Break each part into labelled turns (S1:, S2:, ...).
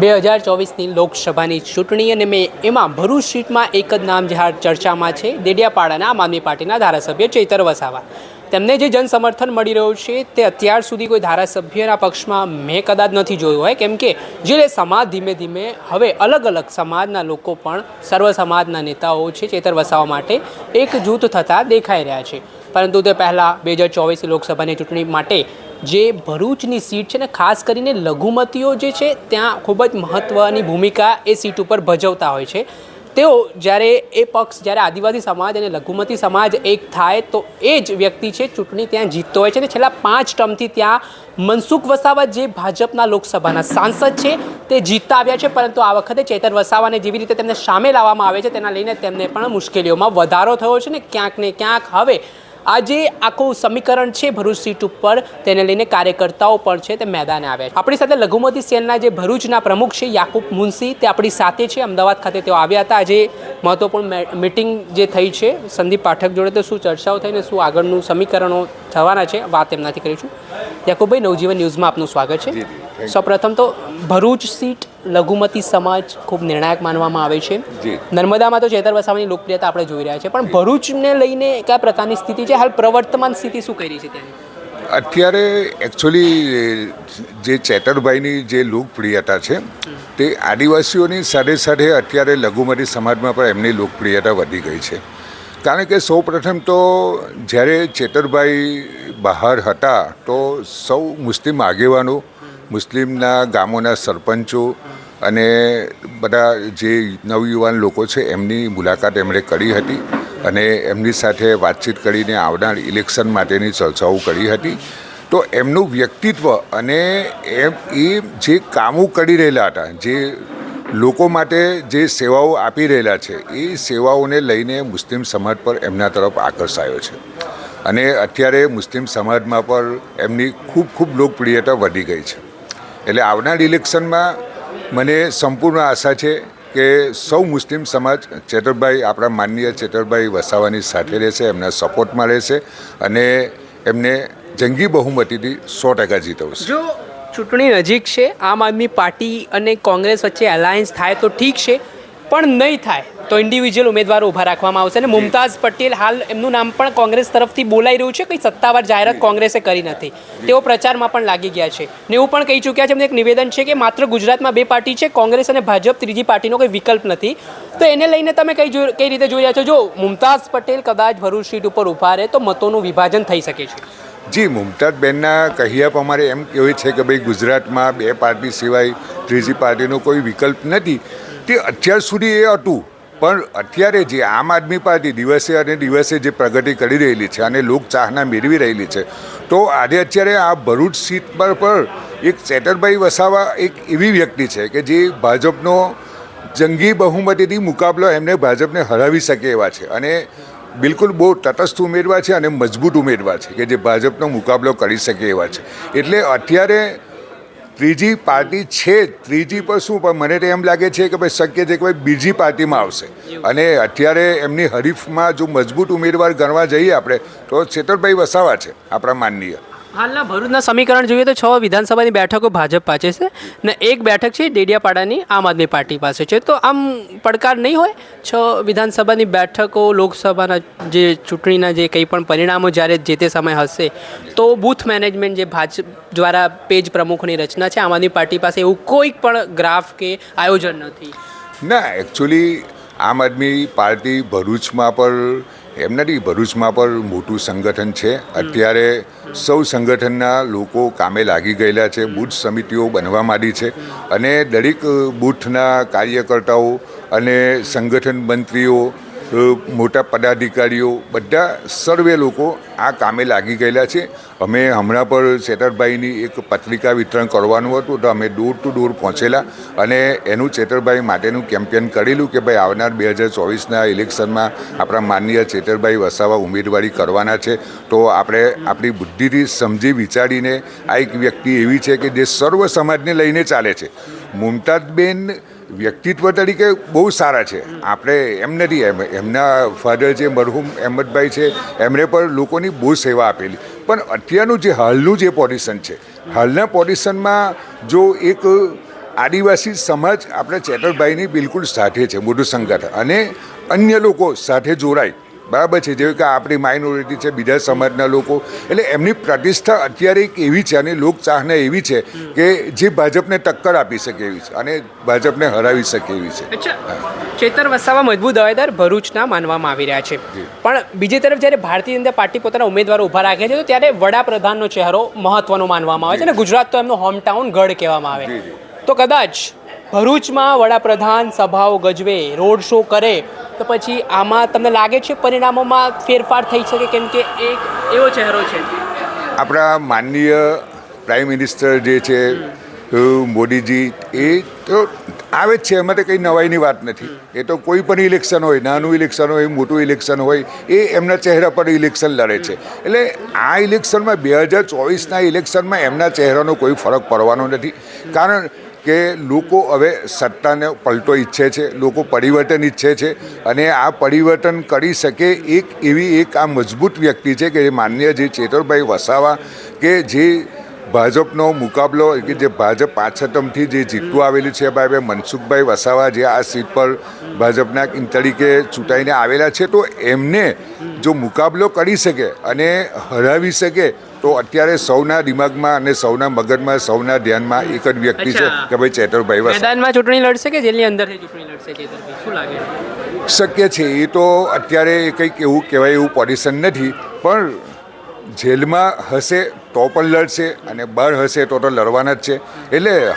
S1: બે હજાર ચોવીસની લોકસભાની ચૂંટણી અને મેં એમાં ભરૂચ સીટમાં એક જ નામ જે હાલ ચર્ચામાં છે, દેડિયાપાડાના આમ આદમી પાર્ટીના ધારાસભ્ય ચૈતર વસાવા. તેમને જે જનસમર્થન મળી રહ્યું છે, તે અત્યાર સુધી કોઈ ધારાસભ્યના પક્ષમાં મેં કદાચ નથી જોયું હોય, કેમ કે જે સમાજ ધીમે ધીમે, હવે અલગ અલગ સમાજના લોકો પણ, સર્વ સમાજના નેતાઓ છે ચેતર વસાવા માટે એક જૂથ થતાં દેખાઈ રહ્યા છે. પરંતુ તે પહેલાં બે હજાર ચોવીસ લોકસભાની ચૂંટણી માટે જે ભરૂચની સીટ છે ને, ખાસ કરીને લઘુમતીઓ જે છે, ત્યાં ખૂબ જ મહત્ત્વની ભૂમિકા એ સીટ ઉપર ભજવતા હોય છે. તેઓ જ્યારે એ પક્ષ, જ્યારે આદિવાસી સમાજ અને લઘુમતી સમાજ એક થાય, તો એ જ વ્યક્તિ છે, ચૂંટણી ત્યાં જીતતો હોય છે અને છેલ્લા પાંચ ટર્મથી ત્યાં મનસુખ વસાવા જે ભાજપના લોકસભાના સાંસદ છે, તે જીતતા આવ્યા છે, પરંતુ આ વખતે ચેતર વસાવાને જેવી રીતે તેમને સામે લાવવામાં આવે છે, તેના લઈને તેમને પણ મુશ્કેલીઓમાં વધારો થયો છે ને, ક્યાંક ને ક્યાંક હવે આ જે આખું સમીકરણ છે ભરૂચ સીટ ઉપર. તેને લઈને કાર્યકર્તાઓ પણ છે તે મેદાને આવ્યા છે. આપણી સાથે લઘુમતી સેલના જે ભરૂચના પ્રમુખ છે યાકુબ મુનસી તે આપણી સાથે છે. અમદાવાદ ખાતે તેઓ આવ્યા હતા. આજે મહત્વપૂર્ણ મિટિંગ જે થઈ છે, સંદીપ પાઠક જોડે તો શું ચર્ચાઓ થઈને શું આગળનું સમીકરણો થવાના છે, વાત એમનાથી કરીશું. યાકુબભાઈ, નવજીવન ન્યૂઝમાં આપનું સ્વાગત છે. સૌપ્રથમ તો ભરૂચ સીટ લઘુમતી સમાજ ખૂબ નિર્ણાયક માનવામાં આવે છે.
S2: જી.
S1: નર્મદામાં તો ચેતર વસાવાની લોકપ્રિયતા આપણે જોઈ રહ્યા છે. પણ ભરૂચને લઈને કયા પ્રકારની સ્થિતિ છે? હાલ પ્રવર્તમાન સ્થિતિ શું કરી છે ત્યાંની
S2: અત્યારે એકચ્યુઅલી જે ચેતરભાઈની જે લોકપ્રિયતા છે તે આદિવાસીઓની સાથે સાથે અત્યારે લઘુમતી સમાજમાં પણ એમની લોકપ્રિયતા વધી ગઈ છે. કારણ કે સૌ પ્રથમ તો જ્યારે ચેતરભાઈ બહાર હતા તો સૌ મુસ્લિમ આગેવાનો મુસ્લિમના ગામોના સરપંચો અને બધા જે નવયુવાન લોકો છે, એમની મુલાકાત એમણે કરી હતી અને એમની સાથે વાતચીત કરીને આવનાર ઇલેક્શન માટેની ચર્ચાઓ કરી હતી. તો એમનું વ્યક્તિત્વ અને એમ એ જે કામો કરી રહેલા હતા, જે લોકો માટે જે સેવાઓ આપી રહેલા છે, એ સેવાઓને લઈને મુસ્લિમ સમાજ પર એમના તરફ આકર્ષાયો છે. અને અત્યારે મુસ્લિમ સમાજમાં પણ એમની ખૂબ ખૂબ લોકપ્રિયતા વધી ગઈ છે. એટલે આવનાર ઇલેક્શનમાં મને સંપૂર્ણ આશા છે કે સૌ મુસ્લિમ સમાજ ચેતરભાઈ, આપણા માનનીય ચેતરભાઈ વસાવાની સાથે રહેશે, એમના સપોર્ટમાં રહેશે અને એમને જંગી બહુમતીથી સો ટકા જીતવશે
S1: ચૂંટણી નજીક છે, આમ આદમી પાર્ટી અને કોંગ્રેસ વચ્ચે અલાયન્સ થાય તો ઠીક છે, પણ નહીં થાય. તો ઇન્ડિવિજ્યુઅલ ઉમેદવારો ઊભા રાખવામાં આવશે. અને મુમતાઝ પટેલ હાલ એમનું નામ પણ કોંગ્રેસ તરફથી બોલાઈ રહ્યું છે. કંઈ સત્તાવાર જાહેરાત કોંગ્રેસે કરી નથી. તેઓ પ્રચારમાં પણ લાગી ગયા છે. ને એવું પણ કહી ચૂક્યા છે એમને એક નિવેદન છે કે માત્ર ગુજરાતમાં બે પાર્ટી છે કોંગ્રેસ અને ભાજપ ત્રીજી પાર્ટીનો કોઈ વિકલ્પ નથી. તો એને લઈને તમે કઈ કઈ રીતે જોઈ રહ્યા છો? જો મુમતાઝ પટેલ કદાચ ભરૂચ સીટ ઉપર ઊભા રહે તો મતોનું વિભાજન થઈ શકે છે.
S2: જી મુમતાજબેનના કહ્યા પ્રમાણે એમ કહેવાય છે કે ભાઈ ગુજરાતમાં બે પાર્ટી સિવાય ત્રીજી પાર્ટીનો કોઈ વિકલ્પ નથી. તે અત્યાર સુધી એ હતું. પણ અત્યારે જે આમ આદમી પાર્ટી દિવસે અને દિવસે જે પ્રગતિ કરી રહેલી છે અને લોક ચાહના મેળવી રહેલી છે, તો આજે અત્યારે આ ભરૂચ સીટ પર પણ એક ચેટરભાઈ વસાવા એક એવી વ્યક્તિ છે કે જે ભાજપનો જંગી બહુમતીથી મુકાબલો એમને ભાજપને હરાવી શકે એવા છે અને બિલકુલ બહુ તટસ્થ ઉમેદવાર છે અને મજબૂત ઉમેદવાર છે કે જે ભાજપનો મુકાબલો કરી શકે એવા છે. એટલે અત્યારે ત્રીજી પાર્ટી છે ત્રીજી પર શું? પણ મને તો એમ લાગે છે કે ભાઈ શક્ય છે કે ભાઈ બીજી પાર્ટીમાં આવશે. અને અત્યારે એમની હરીફમાં જો મજબૂત ઉમેદવાર ગણવા જઈએ આપણે તો છેતરભાઈ વસાવા છે આપણા માનનીય.
S1: હાલના ભરૂચના સમીકરણ જોઈએ તો છ વિધાનસભાની બેઠકો ભાજપ પાસે છે ને એક બેઠક છે ડેડિયાપાડાની આમ આદમી પાર્ટી પાસે છે. તો આમ પડકાર નહીં હોય? છ વિધાનસભાની બેઠકો, લોકસભાના જે ચૂંટણીના જે કંઈ પણ પરિણામો જ્યારે જે તે સમય હશે, તો બૂથ મેનેજમેન્ટ જે ભાજપ દ્વારા પેજ પ્રમુખની રચના છે આમ આદમી પાર્ટી પાસે એવું કોઈ પણ ગ્રાફ કે આયોજન નથી.
S2: ના એકચ્યુઅલી આમ આદમી પાર્ટી ભરૂચમાં પણ એમ નથી ભરૂચમાં પણ મોટું સંગઠન છે. અત્યારે સૌ સંગઠનના લોકો કામે લાગી ગયેલા છે, બૂથ સમિતિઓ બનવા માંડી છે અને દરેક બૂથના કાર્યકર્તાઓ અને સંગઠન મંત્રીઓ મોટા પદાધિકારીઓ, બધા સર્વે લોકો આ કામે લાગી ગયેલા છે. અમે હમણાં પર ચેટરભાઈની એક પત્રિકા વિતરણ કરવાનું હતું, તો અમે ડોર ટુ ડોર પહોંચેલા અને એનું ચેટરભાઈ માટેનું કેમ્પેન કરેલું કે ભાઈ આવનાર બે હજાર ચોવીસના ઇલેક્શનમાં આપણા માનનીય ચેટરભાઈ વસાવા ઉમેદવારી કરવાના છે. તો આપણે આપણી બુદ્ધિથી સમજી વિચારીને આ એક વ્યક્તિ એવી છે કે જે સર્વ સમાજને લઈને ચાલે છે. મુમતાજબેન વ્યક્તિત્વ તરીકે બહુ સારા છે. આપણે એમ નથી, એમ, એમના ફાધર જે મરહુમ અહેમદભાઈ છે, એમણે પણ લોકોની બહુ સેવા આપેલી. પણ અત્યારનું જે હાલનું જે પોઝિશન છે, હાલના પોઝિશનમાં જો એક આદિવાસી સમાજ આપણા ચેતરભાઈની બિલકુલ સાથે છે મોટું સંગઠન, અને અન્ય લોકો સાથે જોડાય બરાબર છે જેવી કે આપણી માઇનોરિટી છે બીજા સમાજના લોકો. એટલે એમની પ્રતિષ્ઠા અત્યારે એક એવી છે અને લોકચાહના એવી છે કે જે ભાજપને ટક્કર આપી શકે એવી છે અને ભાજપને હરાવી શકે એવી છે.
S1: ચેતર વસાવા મજબૂત દાવેદાર ભરૂચના માનવામાં આવી રહ્યા છે. પણ બીજી તરફ જ્યારે ભારતીય જનતા પાર્ટી પોતાના ઉમેદવારો ઊભા રાખે છે તો ત્યારે વડાપ્રધાનનો ચહેરો મહત્વનો માનવામાં આવે છે અને ગુજરાત તો એમનો હોમટાઉન ગઢ કહેવામાં આવે. તો કદાચ ભરૂચમાં વડાપ્રધાન સભાઓ ગજવે રોડ શો કરે તો પછી આમાં તમને લાગે છે પરિણામોમાં ફેરફાર થઈ શકે કેમ કે એક એવો ચહેરો છે?
S2: આપણા માનનીય પ્રાઇમ મિનિસ્ટર જે છે મોદીજી, એ તો આવે જ છે, એમાં તો કંઈ નવાઈની વાત નથી. એ તો કોઈ પણ ઇલેક્શન હોય, નાનું ઇલેક્શન હોય, મોટું ઇલેક્શન હોય, એ એમના ચહેરા પર ઇલેક્શન લડે છે. એટલે આ ઇલેક્શનમાં બે હજાર ચોવીસના ઇલેક્શનમાં એમના ચહેરાનો કોઈ ફરક પડવાનો નથી. કારણ કે લોકો હવે સત્તાને પલટો ઈચ્છે છે, લોકો પરિવર્તન ઈચ્છે છે અને આ પરિવર્તન કરી શકે એક એવી એક આ મજબૂત વ્યક્તિ છે કે જે માન્ય જે ચેતરભાઈ વસાવા કે જે ભાજપનો મુકાબલો કે જે ભાજપ પાછતમથી જે જીતતું આવેલું છે ભાઈ મનસુખભાઈ વસાવા જે આ સીટ પર ભાજપના તરીકે ચૂંટાઈને આવેલા છે તો એમને જો મુકાબલો કરી શકે અને હરાવી શકે તો અત્યારે સૌના દિમાગમાં અને સૌના મગજમાં સૌના ધ્યાનમાં એક જ વ્યક્તિ છે કે ભાઈ ચેતરભાઈ વસાવા.
S1: મેદાનમાં ચૂંટણી લડશે કે જેલની અંદર ચૂંટણી લડશે શું લાગે?
S2: શક્ય છે એ તો અત્યારે કંઈક એવું કહેવાય એવું પોઝિશન નથી પણ જેલમાં હશે તો પણ લડશે અને બહાર હશે તો તો લડવાના જ છે. એટલે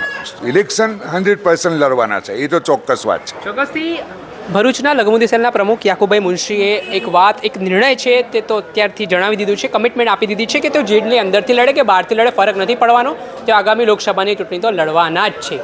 S2: ઇલેક્શન હંડ્રેડ પર્સન્ટ લડવાના છે. એ તો ચોક્કસ વાત છે.
S1: ચોક્કસથી ભરૂચના લઘુમતી સેલના પ્રમુખ યાકુભાઈ મુનશીએ એક વાત, એક નિર્ણય છે તે તો અત્યારથી જણાવી દીધું છે. કમિટમેન્ટ આપી દીધી છે કે તેઓ જેલની અંદરથી લડે કે બહારથી લડે, ફરક નથી પડવાનો. તે આગામી લોકસભાની ચૂંટણી તો લડવાના જ છે.